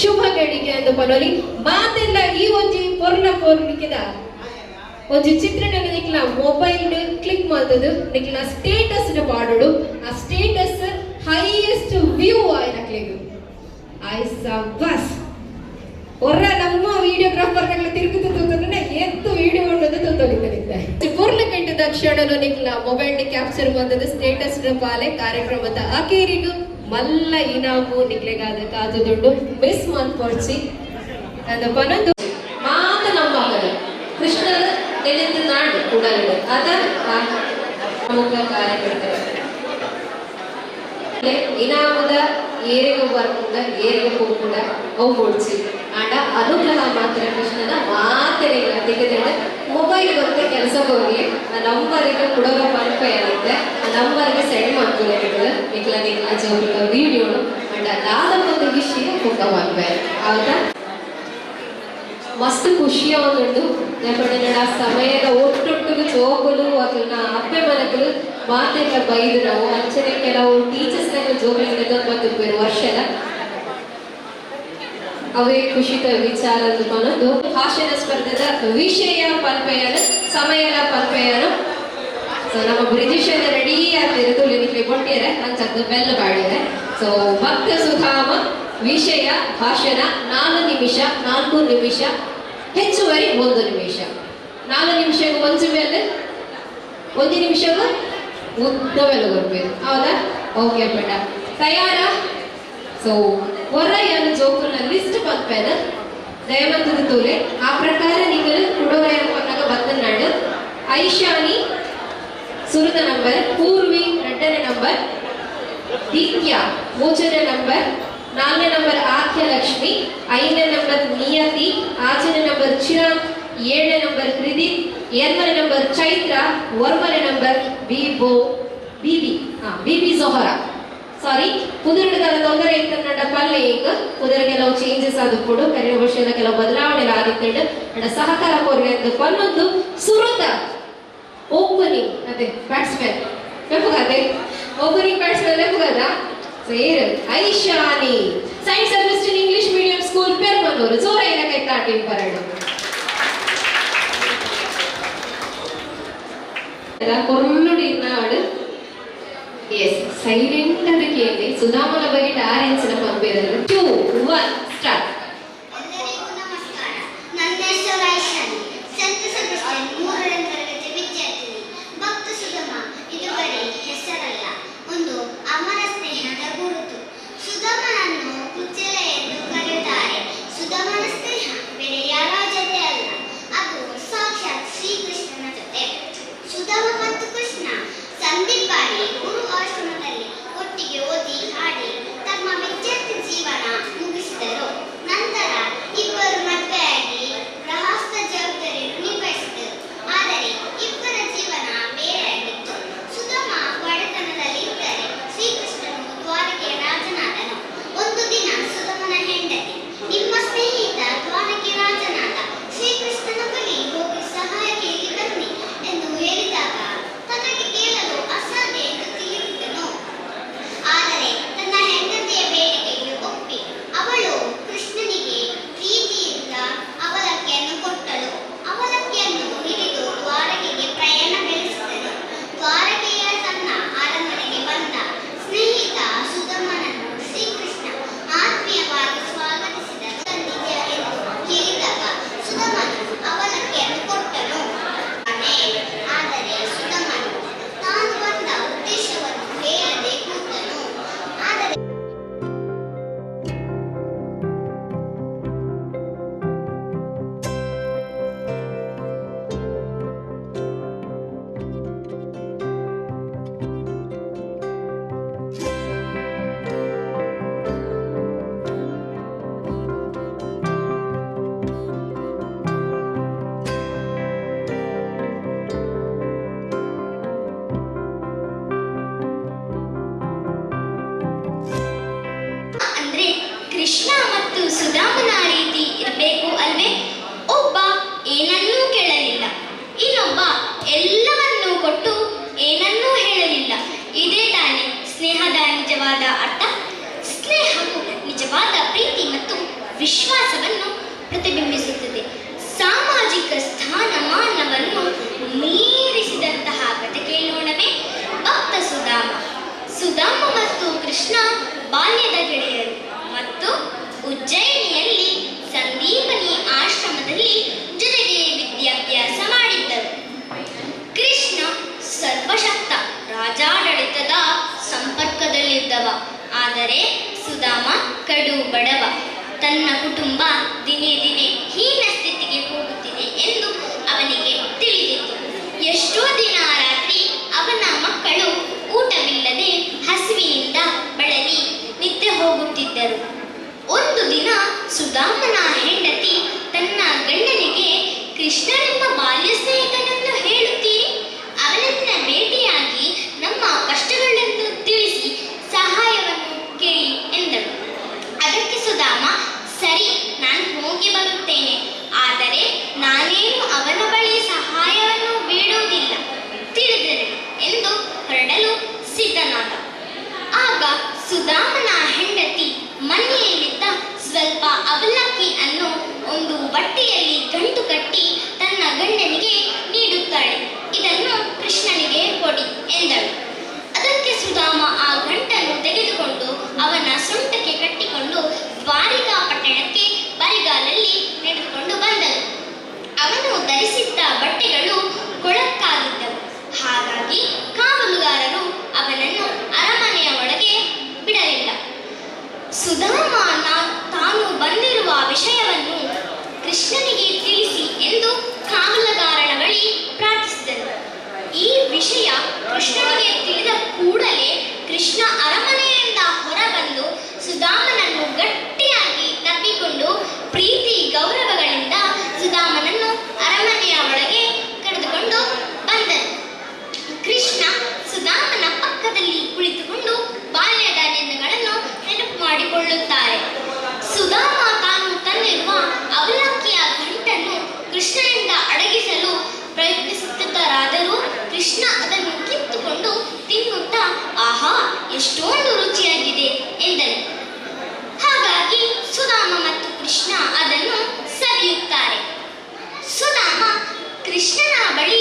ಶುಭ ಗಳಿಗೆ ಎಂದು ಪನೊಲಿ ಮಾತೆಲ್ಲ ಈ ಒಂಜಿ ಪೊರ್ಲ ನಿಕ್ಕಿದ. ಒಂಜಿ ಚಿತ್ರಣ ನಿಕ್ಲ ಮೊಬೈಲ್ ಕ್ಲಿಕ್ ಮಾಡ್ತದು. ನಿಕ್ಲ ಸ್ಟೇಟಸ್ ಮಾಡೋಡು ಆ ಸ್ಟೇಟಸ್ ಹೈಯೆಸ್ಟ್ ವ್ಯೂ ಆಯ್ನಕ್ಲೆಗು ಆಯ್ಸ ಬಸ್. ಒರ್ರ ನಮ್ಮ ವಿಡಿಯೋಗ್ರಾಫರ್ಗಳ ತಿರುಗುತ್ತ ತೂತನೆ ಎತ್ತು ವಿಡಿಯೋ ಉಂಡದು ತೂತೊಳಿತಲಿದ್ದೆ ಪೂರ್ಣ ಕಂಠದ ಕ್ಷಣನು ನಿಕ್ಲ ಮೊಬೈಲ್ ಕ್ಯಾಪ್ಚರ್ ಬಂದದ್ದು ಸ್ಟೇಟಸ್ ಪಾಲೆ ಕಾರ್ಯಕ್ರಮದ ಆಕೇರಿಗೂ ಮಲ್ಲ ಇನಾಮು ನಿಕ್ಲೆಗಾದ ದೊಡ್ಡು ಮಿಸ್ ಮನ್ಪೊಡ್ಸಿ ನನ್ನ ಪನೊಂದು ಮಾತ ನಮ್ಮ ಕೃಷ್ಣನ ನೆನೆದು ನಾಡು ಕೂಡ ಅದ ಪ್ರಮುಖ ಕಾರ್ಯಕರ್ತರು. ಇನಾಮದ ಏರಿಗ ಬರ್ಕೊಂಡ, ಏರಿಗೂ ಕೂಡ ಅವು ಮುಡ್ಸಿ ಆಂಡ ಅನುಗ್ರಹ ಮಾತ್ರ ಕೃಷ್ಣನ ಮಾತರಿಲ್ಲ ತೆಗೆದಿಡ ಮೊಬೈಲ್ ಬಂದ ಕೆಲಸ ಹೋಗಿ ಆ ನಂಬರಿಗೆ ಕೊಡೋರ ಪಂಪ ಏನಿದೆ ಆ ನಂಬರ್ಗೆ ಸೆಂಡ್ ಮಾಡ್ಕೊಳ್ಳೋದು ನಿಕ್ಲ ನಿಕ್ಲ ಆಂಡ ವಿಡಿಯೋನು ಅಂಡ ದಾದಪ್ಪದ ವಿಷಯ ಪುಕ್ಕ ಮಾಡ್ಬೇಕು ಹೌದಾ? ಮಸ್ತ್ ಖುಷಿಯ ಒಂದು ಸಮಯದ ಒಟ್ಟೊಟ್ಟಿಗೆ ಜೋಗುಲು ಅದನ್ನ ಅಪ್ಪೆ ಮನಗಳು ಮಾತೆಲ್ಲ ಬೈದು ನಾವು ಅಂಚನೆ ಕೆಲವು ಟೀಚರ್ಸ್ ನಾಗ ಜೋಗುಲಿಂದ ರೂಪಾಯಿ ವರ್ಷದ ಅವೇ ಖುಷಿತ ವಿಚಾರ ಅನ್ನೋದು ಭಾಷಣ ಸ್ಪರ್ಧೆದ ವಿಷಯ ಪಲ್ಪೆಯನ, ಸಮಯದ ಪಲ್ಪೆಯನ. ಸೊ ನಮ್ಮ ಬ್ರಿಟಿಷರ ರೆಡಿ ಆಗ್ತಿರೋದು ನಿಮಗೆ ಕೊಟ್ಟಿದ್ದಾರೆ ಅಂಚದ್ದು ಬೆಲ್ಲ ಬಾಡಿದೆ ಸೊ ಭಕ್ತ ಸುಧಾಮ, ವಿಷಯ, ಭಾಷಣ, ನಾಲ್ಕು ನಿಮಿಷ ನಾಲ್ಕು ನಿಮಿಷ, ಹೆಚ್ಚುವರಿ ಒಂದು ನಿಮಿಷ. ನಾಲ್ಕು ನಿಮಿಷ ಒಂದು ಮೇಲೆ ಒಂದು ನಿಮಿಷಕ್ಕೂ ಉದ್ದವೆಲ್ಲ ಬರ್ಬೇಕು ಹೌದಾ ಓಕೆ ಬೇಡ ತಯಾರ ಸೊ ಹೊರಯನ ಜೋಕುನ ಲಿಸ್ಟ್ ಬಂದ್ಪೇನ ದಯವಂತದ ತೋಲೆ ಆ ಪ್ರಕಾರ ನೀವು ಕುಡೋರಯ್ಯನ ಪನ್ನಾಗ ಬತ್ತನಾಡು ಐಶಾನಿ ಸುರದ ನಂಬರ್ ಪೂರ್ವಿ ಎರಡನೇ ನಂಬರ್ ದಿತ್ಯ ಮೂರನೇ ನಂಬರ್ ನಾಲ್ಕನೇ ನಂಬರ್ ಆಖ್ಯ ಲಕ್ಷ್ಮಿ ಐದನೇ ನಂಬರ್ ನಿಯತಿ ಆಚನೇ ನಂಬರ್ ಚಿರಾಗ್ ಏಳನೇ ನಂಬರ್ ಹೃದಿತ್ ಏನ್ಮನೆ ನಂಬರ್ ಚೈತ್ರ ವರ್ಮನೆ ನಂಬರ್ ಬಿಬೋ ಬಿಬಿ ಹಾ ಬಿಬಿ ಜೊಹರಾ. ಸಾರಿ ಕುದುರೆಗಳ ತೊಂದರೆ ಇತ್ತಂಡ ಪಲ್ಲೆ ಈಗ. ಕುದುರೆ ಕೆಲವು ಚೇಂಜಸ್ ಆದ ಕೂಡ ಕರಿಯ ಭಾಷೆಯಲ್ಲಿ ಕೆಲವು ಬದಲಾವಣೆ ಆಗಿತ್ತಂಡು ಅಂಡ ಸಹಕಾರ ಕೋರಿನ ಪನ್ನೊಂದು ಸುರುತ ಓಪನಿಂಗ್ ಅದೇ ಬ್ಯಾಟ್ಸ್ಮನ್ ನೆಪಗಾದೆ ಓಪನಿಂಗ್ ಬ್ಯಾಟ್ಸ್ಮನ್ ನೆಪಗಾದ ಸೇರ್ Aishani. Science service English medium school Permannur ಜೋರ ಏನಕ್ಕೆ ತಾಟಿನ ಬರಡು കുറഞ്ഞുടിയിരുന്ന ആൾ. യെസ് സൈലന്റ് അത് കേൾവി സുധാമലബായിട്ട് ആരെയും ചിലപ്പോൾ പമ്പ് ചെയ്തത് ടു വൺ സ്റ്റാർട്ട് ಆದರೆ ಸ್ನೇಹದ ನಿಜವಾದ ಅರ್ಥ, ಸ್ನೇಹವು ನಿಜವಾದ ಪ್ರೀತಿ ಮತ್ತು ವಿಶ್ವಾಸವನ್ನು ಪ್ರತಿಬಿಂಬಿಸುತ್ತದೆ. ಸಾಮಾಜಿಕ ಸ್ಥಾನಮಾನವನ್ನು ಮೀರಿಸಿದಂತಹ ಕಥೆ ಕೇಳೋಣವೇ ಭಕ್ತ ಸುಧಾಮ. ಸುಧಾಮ ಮತ್ತು ಕೃಷ್ಣ ಬಾಲ್ಯದ ಗೆಳೆಯರು ಮತ್ತು ಉಜ್ಜಯಿನಿಯಲ್ಲಿ ಸಂದೀಪನಿ ಆಶ್ರಮದಲ್ಲಿ ಜೊತೆಗೆ ವಿದ್ಯಾಭ್ಯಾಸ ಮಾಡಿದ್ದರು. ಕೃಷ್ಣ ಸರ್ವಶಕ್ತ ರಾಜಾಡಳಿತದ ಸಂಪರ್ಕದಲ್ಲಿದ್ದವ ಆದರೆ ಸುಧಾಮ ಕಡು ಬಡವ. ತನ್ನ ಕುಟುಂಬ ದಿನೇ ದಿನೇ ಹೀನ ಸ್ಥಿತಿಗೆ ಹೋಗುತ್ತಿದೆ ಎಂದು ಅವನಿಗೆ ತಿಳಿದಿತ್ತು. ಎಷ್ಟೋ ದಿನ ರಾತ್ರಿ ಅವನ ಮಕ್ಕಳು ಊಟವಿಲ್ಲದೆ ಹಸಿವಿನಿಂದ ಬಳಲಿ ನಿದ್ದೆ ಹೋಗುತ್ತಿದ್ದರು. ಒಂದು ದಿನ ಸುಧಾಮನ ಹೆಂಡತಿ ತನ್ನ ಗಂಡನಿಗೆ ಕೃಷ್ಣನೆಂಬ ಬಾಲ್ಯ ಸ್ನೇಹಿತನನ್ನು ಹೇಳುತ್ತೀರಿ ಅವನನ್ನ ಭೇಟಿಯಾಗಿ ನಮ್ಮ ಕಷ್ಟಗಳನ್ನು ತಿಳಿಸಿ ಸಹಾಯವನ್ನು ಕೇಳಿ ಎಂದಳು ಅದಕ್ಕೆ ಸುಧಾಮ ಸರಿ ನಾನು ಹೋಗಿ ಬರುತ್ತೇನೆ ಆದರೆ ನಾನೇನು ಅವನ ಬಳಿ ಸಹಾಯವನ್ನು ಬೇಡುವುದಿಲ್ಲ ತಿಳಿದರೆ ಎಂದು ಹೊರಡಲು ಸಿದ್ಧನಾದ ಸುಧಾಮನ ಹೆಂಡತಿ ಮನೆಯಲ್ಲಿದ್ದ ಸ್ವಲ್ಪ ಅವಲಕ್ಕಿ ಅನ್ನು ಒಂದು ಬಟ್ಟೆಯಲ್ಲಿ ಗಂಟು ಕಟ್ಟಿ ತನ್ನ ಗಂಡನಿಗೆ ನೀಡುತ್ತಾಳೆ. ಇದನ್ನು ಕೃಷ್ಣನಿಗೆ ಕೊಡಿ ಎಂದಳು. ಅದಕ್ಕೆ ಸುಧಾಮ ಆ ಕೃಷ್ಣ ಅದನ್ನು ಸರಿಯುತ್ತಾರೆ ಸುನಾಮ ಕೃಷ್ಣನ ಬಳಿ